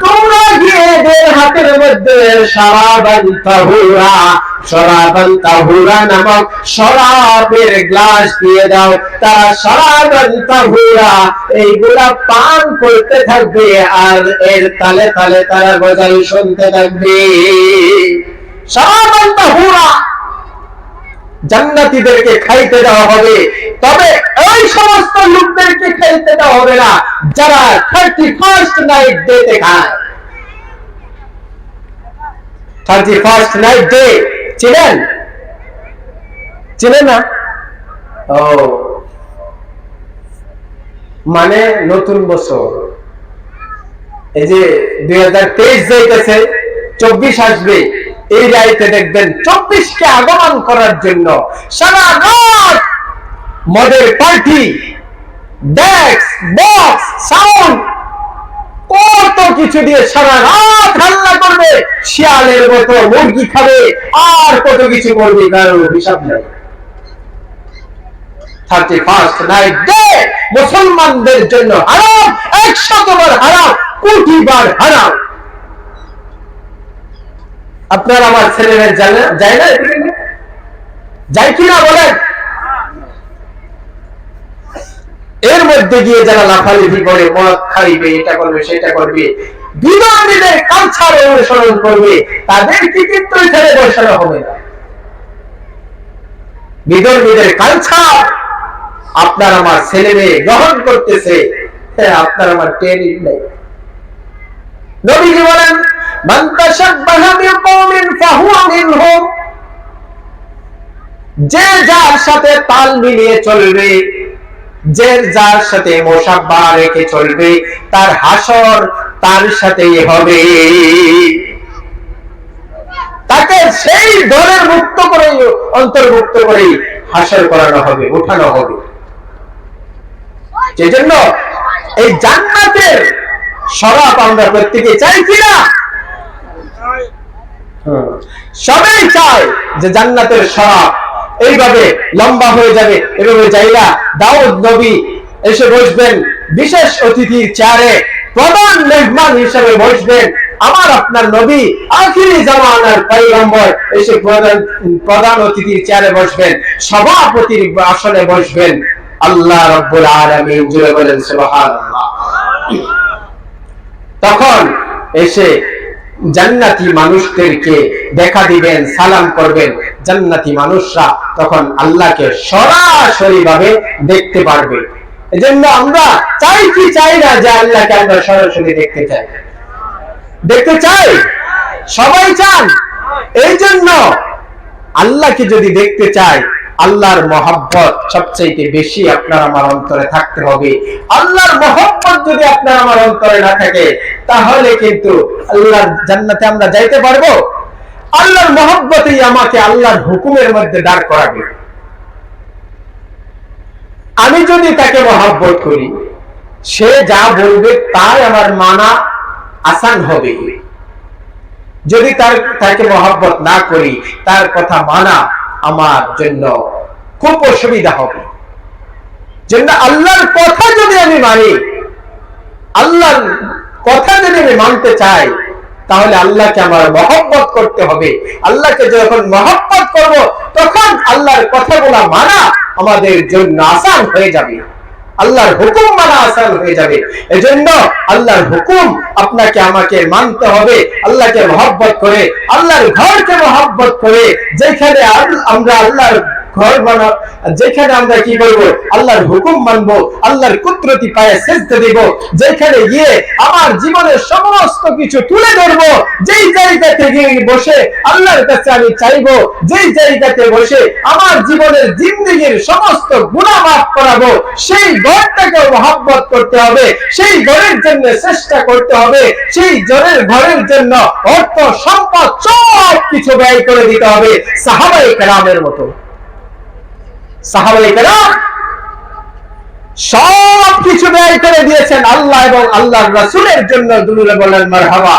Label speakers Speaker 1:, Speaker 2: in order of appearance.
Speaker 1: তোমরা গিয়ে এদের হাতের মধ্যে নামক শরাবের গ্লাস দিয়ে দাও। তারা এইগুলা পান করতে থাকবে আর এর তালে তালে তারা গজল শুনতে থাকবে। সরাবান তাহুরা জান্নাতীদেরকে খাইতে দেওয়া হবে। তবে ওই সমস্ত লোকদেরকে খাইতে দেওয়া হবে না, যারা থার্টি ফার্স্ট নাইট ডেতে খায়। থার্টি ফার্স্ট নাইট ডে চিনেন? চিনেন না? ও। মানে নতুন বছর। এই যে দুই হাজার তেইশ যাইতেছে, চব্বিশ আসবে। এই রাইতে দেখবেন চব্বিশকে আগমন করার জন্য সারা রাত মদের পার্টি ডেক্স বক্স সাউন্ড কত কিছু দিয়ে সারা রাত হাল্লা করবে, শিয়ালের মতো মুরগি খাবে, আর কত কিছু করবে কারণ হিসাব নেই। থার্টি ফার্স্ট নাইট ডে মুসলমানদের জন্য হারাম একশতবার হারাম, কোটি বার হারাম। আপনার আমার ছেলেরা যায় না? এদিকে? যায় কিনা বলেন এর মধ্যে গিয়ে যারা লাফালিফি করে মদ খাইবে এটা করবে সেটা করবে কালচার অনুসরণ করবে কিন্তু বসানো হবে না। বিধর্মীদের কালচার আপনার আমার ছেলে মেয়ে গ্রহণ করতেছে হ্যাঁ, আপনার আমার টেরই নেই নবীজি বলেন যে যার সাথে তাল মিলিয়ে চলবে যে যার সাথে মোসাব্বা রেখে চলবে তার হাসর তার সাথেই হবে। তাকে সেই দলের মুক্ত করে অন্তর্ভুক্ত করে হাসর করানো হবে হবে। সেজন্য এই জান্নাতের সরাপ আমরা প্রত্যেকে চাই কিনা। সবাই চায় যে জান্নাতের সরাপ এইভাবে লম্বা হয়ে যাবে, এভাবে যাইরা দাউদ নবী এসে বসবেন, বিশেষ অতিথির চেয়ারে প্রধান মেহমান হিসেবে বসবেন। আমার আপনার নবী আখিরি জামানার পয়গম্বর এসে প্রধান প্রধান অতিথির চেয়ারে বসবেন, সভাপতির আসনে বসবেন। আল্লাহ রব্বুল আলামিন জুড়ে বলেন, সুবহানাল্লাহ। তখন এসে জান্নাতি মানুষদেরকে দেখা দিবেন, সালাম করবেন। জান্নাতি মানুষরা তখন আল্লাহকে সরাসরি ভাবে দেখতে পারবে। এজন্য আমরা চাই কি চাই না যে আল্লাহকে আমরা সরাসরি দেখতে চাই। দেখতে চাই? সবাই চান? এই জন্য আল্লাহকে যদি দেখতে চাই আল্লাহর মহব্বত সবচেয়ে বেশি আপনার আমার অন্তরে থাকতে হবে। আল্লাহর মহব্বত যদি আপনার আমার অন্তরে না থাকে, তাহলে কিন্তু আল্লাহর জান্নাতে আমরা যাইতে পারব। আল্লাহর মহব্বতেই আমাকে আল্লাহর হুকুমের মধ্যে দাঁড় করাবে। আমি যদি তাকে মহব্বত করি, সে যা বলবে তাই আমার মানা আসান হবে। যদি তার, তাকে মহব্বত না করি, তার কথা মানা আমার জন্য খুব অসুবিধা হবে। জন্য আল্লাহর কথা যদি আমি মানি, আল্লাহর কথা যদি আমি মানতে চাই, তাহলে আল্লাহকে আমার মহব্বত করতে হবে। আল্লাহকে যখন মহব্বত করব, তখন আল্লাহর কথাগুলা মানা আমাদের জন্য আসান হয়ে যাবে। আল্লাহর হুকুম মানা আসান হয়ে যাবে। এজন্য আল্লাহর হুকুম আপনাকে, আমাকে মানতে হবে। আল্লাহকে মহব্বত করে, আল্লাহর ঘরকে মহব্বত করে, যেখানে আমরা আল্লাহর ঘর বানা যেখানে আমরা কি করব? আল্লাহর হুকুম মানবো, আল্লাহর কুদরতি পায়ে সেজদে দেব। যেখানে গিয়ে আমার জীবনের সমস্ত কিছু তুলে ধরবো, যেই জায়গাতে গিয়ে বসে আল্লাহর কাছে আমি চাইব, যেই জায়গাতে বসে আমার জীবনের জিন্দগির সমস্ত গুণা মাফ করাবো, সেই ঘরটাকে মহাব্বত করতে হবে, সেই ঘরের জন্য চেষ্টা করতে হবে, সেই জনের ঘরের জন্য অর্থ, সম্পদ সব কিছু ব্যয় করে দিতে হবে সাহাবাই কেরামের মতো। সব কিছু ব্যয় করে দিয়েছেন আল্লাহ এবং আল্লাহর রাসুলের জন্য দুলুলে বলেন মারহাবা।